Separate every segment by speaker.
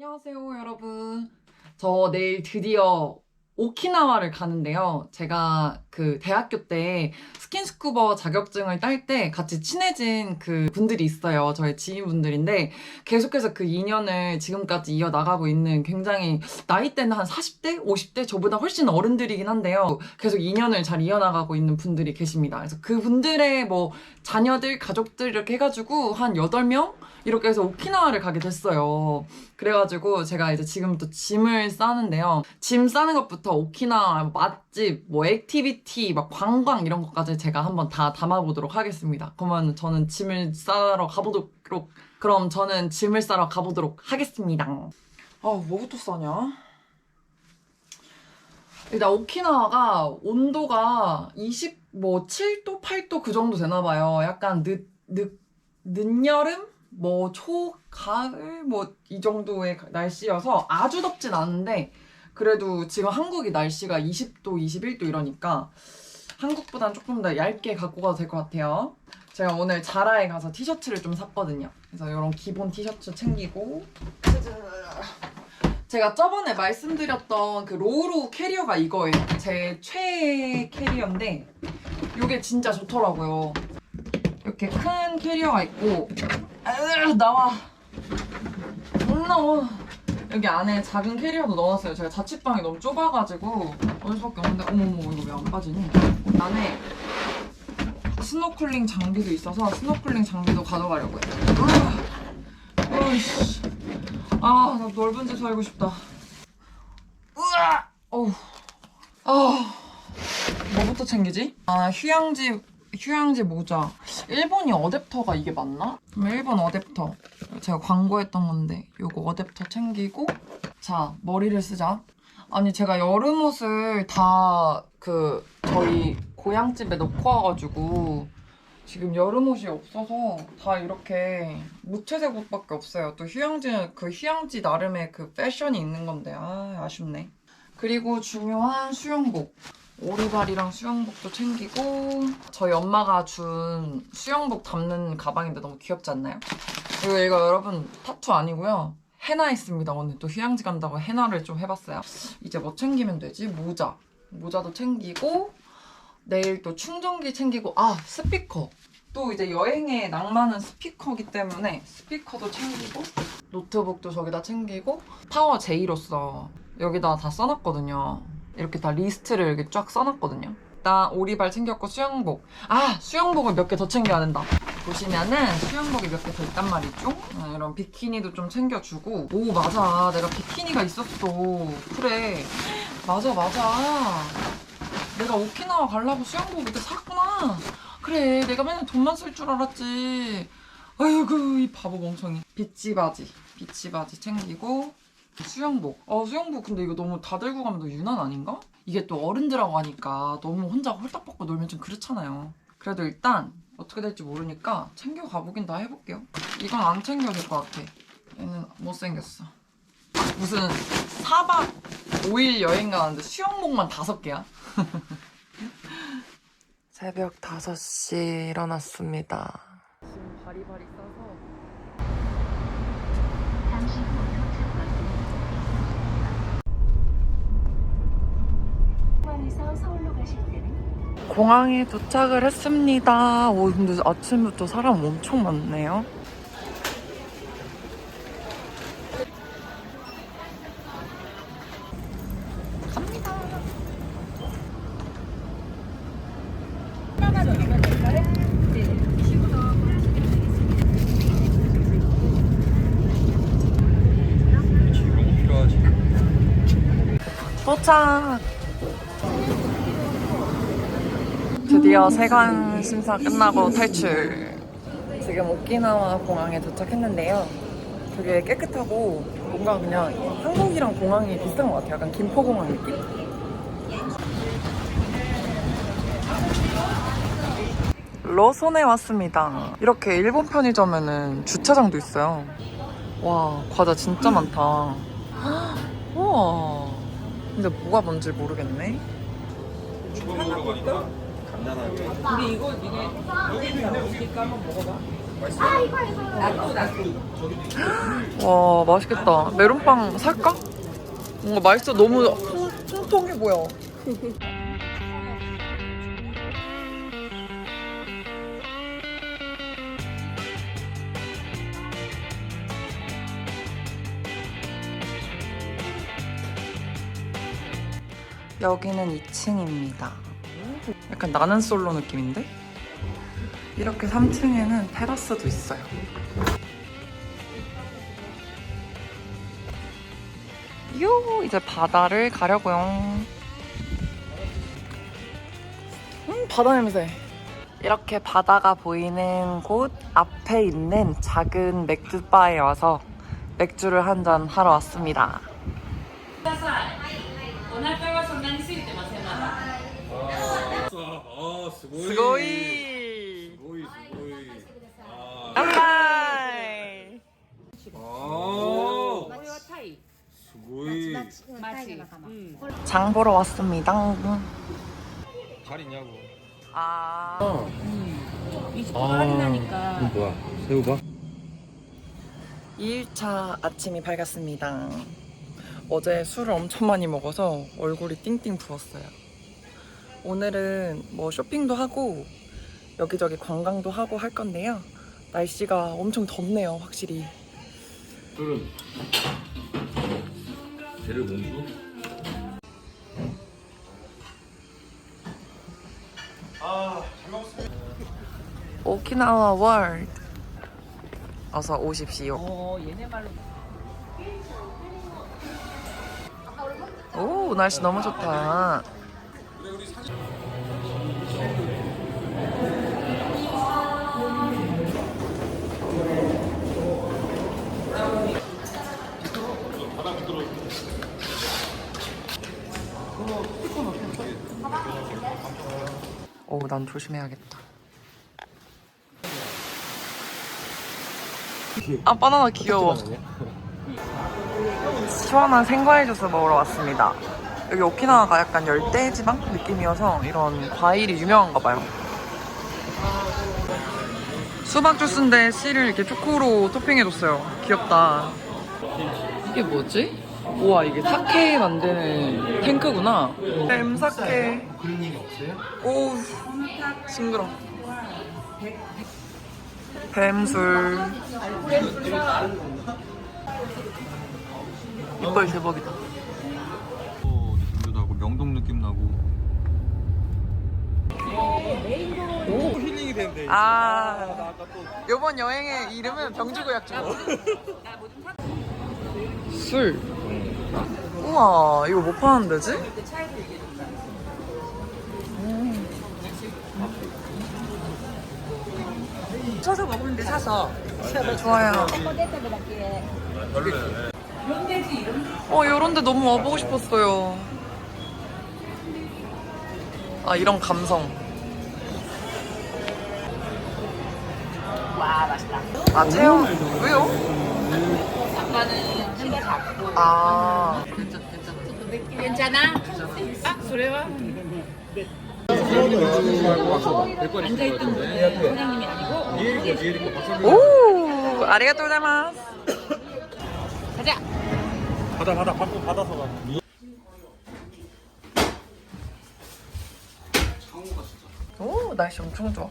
Speaker 1: 안녕하세요, 여러분. 저 내일 드디어 오키나와를 가는데요. 제가 그 대학교 때 스킨스쿠버 자격증을 딸 때 같이 친해진 그 분들이 있어요. 저의 지인분들인데 계속해서 그 인연을 지금까지 이어나가고 있는 굉장히 나이대는 한 40대? 50대? 저보다 훨씬 어른들이긴 한데요. 계속 인연을 잘 이어나가고 있는 분들이 계십니다. 그래서 그 분들의 뭐 자녀들, 가족들 이렇게 해가지고 한 8명? 이렇게 해서 오키나와를 가게 됐어요. 그래가지고 제가 이제 지금부터 짐을 싸는데요. 짐 싸는 것부터 오키나와 맛 집, 뭐 액티비티, 막 관광 이런 것까지 제가 한번 다 담아보도록 하겠습니다. 그러면 저는 짐을 싸러 가보도록, 그럼 저는 짐을 싸러 가보도록 하겠습니다. 아, 뭐부터 싸냐? 일단 오키나와가 온도가 20, 뭐 7도, 8도 그 정도 되나 봐요. 약간 늦, 늦, 늦여름? 뭐 초, 가을? 뭐 이 정도의 날씨여서 아주 덥진 않은데 그래도 지금 한국이 날씨가 20도, 21도 이러니까 한국보단 조금 더 얇게 갖고 가도 될 것 같아요. 제가 오늘 자라에 가서 티셔츠를 좀 샀거든요. 그래서 이런 기본 티셔츠 챙기고 제가 저번에 말씀드렸던 그 로우로우 캐리어가 이거예요. 제 최애 캐리어인데 이게 진짜 좋더라고요. 이렇게 큰 캐리어가 있고 으, 나와 못 나와 여기 안에 작은 캐리어도 넣어놨어요. 제가 자취방이 너무 좁아가지고 어쩔 수밖에 없는데 어머머 이거 왜 안 빠지니? 안에 스노클링 장비도 있어서 스노클링 장비도 가져가려고요. 어이씨 아 나 넓은 집 살고 싶다. 으아 어우 아 뭐부터 챙기지? 아 휴양지 휴양지 모자. 일본이 어댑터가 이게 맞나? 그럼 일본 어댑터. 제가 광고했던 건데 요거 어댑터 챙기고 자 머리를 쓰자. 아니 제가 여름 옷을 다 그 저희 고향집에 넣고 와가지고 지금 여름 옷이 없어서 다 이렇게 무채색 옷밖에 없어요. 또 휴양지는 그 휴양지 나름의 그 패션이 있는 건데 아 아쉽네. 그리고 중요한 수영복. 오리발이랑 수영복도 챙기고 저희 엄마가 준 수영복 담는 가방인데 너무 귀엽지 않나요? 그리고 이거 여러분 타투 아니고요 해나 있습니다 오늘 또 휴양지 간다고 해나를 좀 해봤어요 이제 뭐 챙기면 되지? 모자 모자도 챙기고 내일 또 충전기 챙기고 아 스피커 또 이제 여행의 낭만은 스피커기 때문에 스피커도 챙기고 노트북도 저기다 챙기고 파워 제이로서 여기다 다 써놨거든요 이렇게 다 리스트를 이렇게 쫙 써놨거든요. 일단 오리발 챙겼고 수영복. 아 수영복을 몇 개 더 챙겨야 된다. 보시면은 수영복이 몇 개 더 있단 말이죠. 어, 이런 비키니도 좀 챙겨주고. 오 맞아, 내가 비키니가 있었어. 그래, 맞아 맞아. 내가 오키나와 가려고 수영복 이렇게 샀구나. 그래, 내가 맨날 돈만 쓸 줄 알았지. 아이고 이 바보 멍청이. 비치 바지, 비치 바지 챙기고. 수영복. 어, 수영복 근데 이거 너무 다 들고 가면 너무 유난 아닌가? 이게 또 어른들하고 하니까 너무 혼자 홀딱 벗고 놀면 좀 그렇잖아요. 그래도 일단 어떻게 될지 모르니까 챙겨 가보긴 다 해볼게요. 이건 안 챙겨도 될 것 같아. 얘는 못생겼어. 무슨 4박 5일 여행 가는데 수영복만 5개야? 새벽 5시 일어났습니다. 지금 바리바리 싸서
Speaker 2: 잠시 후 서울로 가실 때는
Speaker 1: 공항에 도착을 했습니다. 오, 근데 아침부터 사람 엄청 많네요. 도착! 드디어 세관 심사 끝나고 탈출. 지금 오키나와 공항에 도착했는데요. 되게 깨끗하고 뭔가 그냥 한국이랑 공항이 비슷한 것 같아요. 약간 김포공항 느낌? 러손에 왔습니다. 이렇게 일본 편의점에는 주차장도 있어요. 와, 과자 진짜 많다. 우와. 근데 뭐가 뭔지 모르겠네.
Speaker 3: 추가 먹으러 가니까 간단하게.
Speaker 4: 우리 이거 이게 여기서 나오니까 한번 먹어봐.
Speaker 1: 와 맛있겠다. 메론빵 살까? 뭔가 맛있어. 너무 통- 통통해 보여. 여기는 2층입니다. 약간 나는 솔로 느낌인데? 이렇게 3층에는 테라스도 있어요. 요 이제 바다를 가려고요. 음 바다 냄새. 이렇게 바다가 보이는 곳 앞에 있는 작은 맥주바에 와서 맥주를 한 잔 하러 왔습니다.
Speaker 4: あすごい
Speaker 1: すごい
Speaker 4: すごいすごいあ
Speaker 1: 乾杯
Speaker 4: ーあ
Speaker 3: これはタイ
Speaker 4: ーすごい
Speaker 3: マチ、うん、
Speaker 1: 장 보러 왔습니다.
Speaker 4: 다리냐고
Speaker 1: 아.
Speaker 3: 이스파리 나니까
Speaker 4: 뭐야 새우밥
Speaker 1: 2일차 아침이 밝았습니다. 어제 술을 엄청 많이 먹어서 얼굴이 띵띵 부었어요. 오늘은 뭐 쇼핑도 하고 여기저기 관광도 하고 할 건데요. 날씨가 엄청 덥네요, 확실히.
Speaker 4: 술은 배를 못 줘?
Speaker 1: 오키나와 월드. 어서 오십시오.
Speaker 3: 어 얘네 말로
Speaker 1: 오, 날씨 너무 좋다. 오, 난 조심해야겠다. 아, 바나나 귀여워. 시원한 생과일 주스 먹으러 왔습니다. 여기 오키나와가 약간 열대지방 느낌이어서 이런 과일이 유명한가 봐요. 수박 주스인데 씨를 이렇게 초코로 토핑해줬어요. 귀엽다. 이게 뭐지? 우와 이게 사케 만드는 탱크구나. 뱀사케. 오 징그러. 뱀술. 이빨 대박이다.
Speaker 4: 느낌도 나고 명동 느낌 나고 오 힐링이 되는데
Speaker 1: 아, 요번 여행의 이름은 병주구약주. 술. 우와, 이거 뭐 파는 데지?
Speaker 3: 사서 먹는데 사서
Speaker 1: 좋아요. 어, 요런 데 너무 와보고 싶었어요. 아, 이런 감성.
Speaker 3: 와 맛있다
Speaker 1: 아, 체험. 왜요?
Speaker 3: 아빠는 키가 작고
Speaker 1: 아,
Speaker 3: 괜찮아? 아 그래요? 앉아있던 분은 사장님이 아니고
Speaker 1: 오, 아리가또 고자이마스.
Speaker 3: 가자
Speaker 4: 받아 받아 받고 받아서 가
Speaker 1: 오, 날씨 엄청 좋아.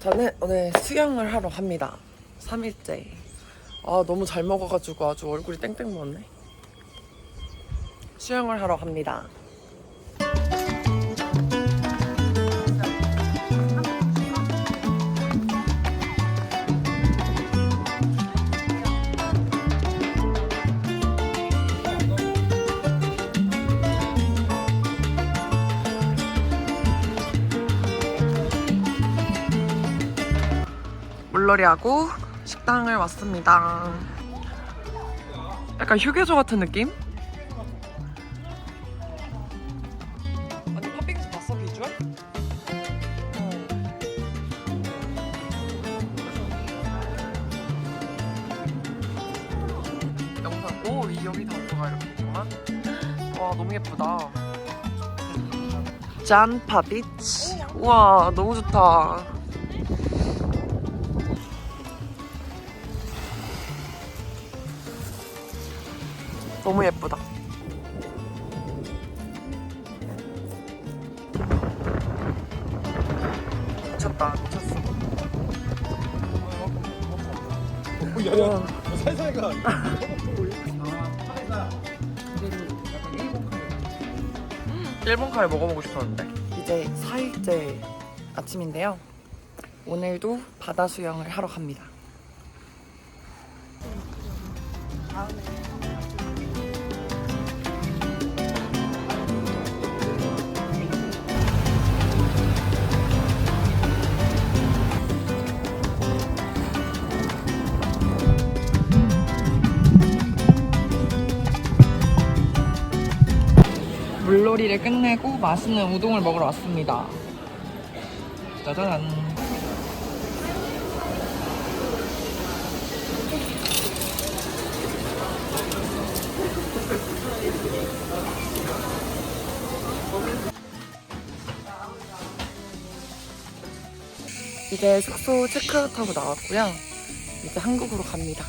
Speaker 1: 저는 오늘 수영을 하러 갑니다. 3일째. 아, 너무 잘 먹어가지고 아주 얼굴이 땡땡 부었네. 수영을 하러 갑니다. 물놀이하고 식당을 왔습니다. 약간 휴게소 같은 느낌? 아니 팥빙수 봤어 비주얼? 어. 영상 오 이 여기 단도가 이렇게 있구만. 와 너무 예쁘다. 짠 파 비치. 우와 너무 좋다. 너무 예쁘다. 미쳤다, 미쳤어.
Speaker 4: 야, 살살가.
Speaker 1: 일본 카레 먹어보고 싶었는데. 이제 4일째 아침인데요. 오늘도 바다 수영을 하러 갑니다. 물놀이를 끝내고 맛있는 우동을 먹으러 왔습니다. 짜잔. 이제 숙소 체크아웃하고 나왔고요. 이제 한국으로 갑니다.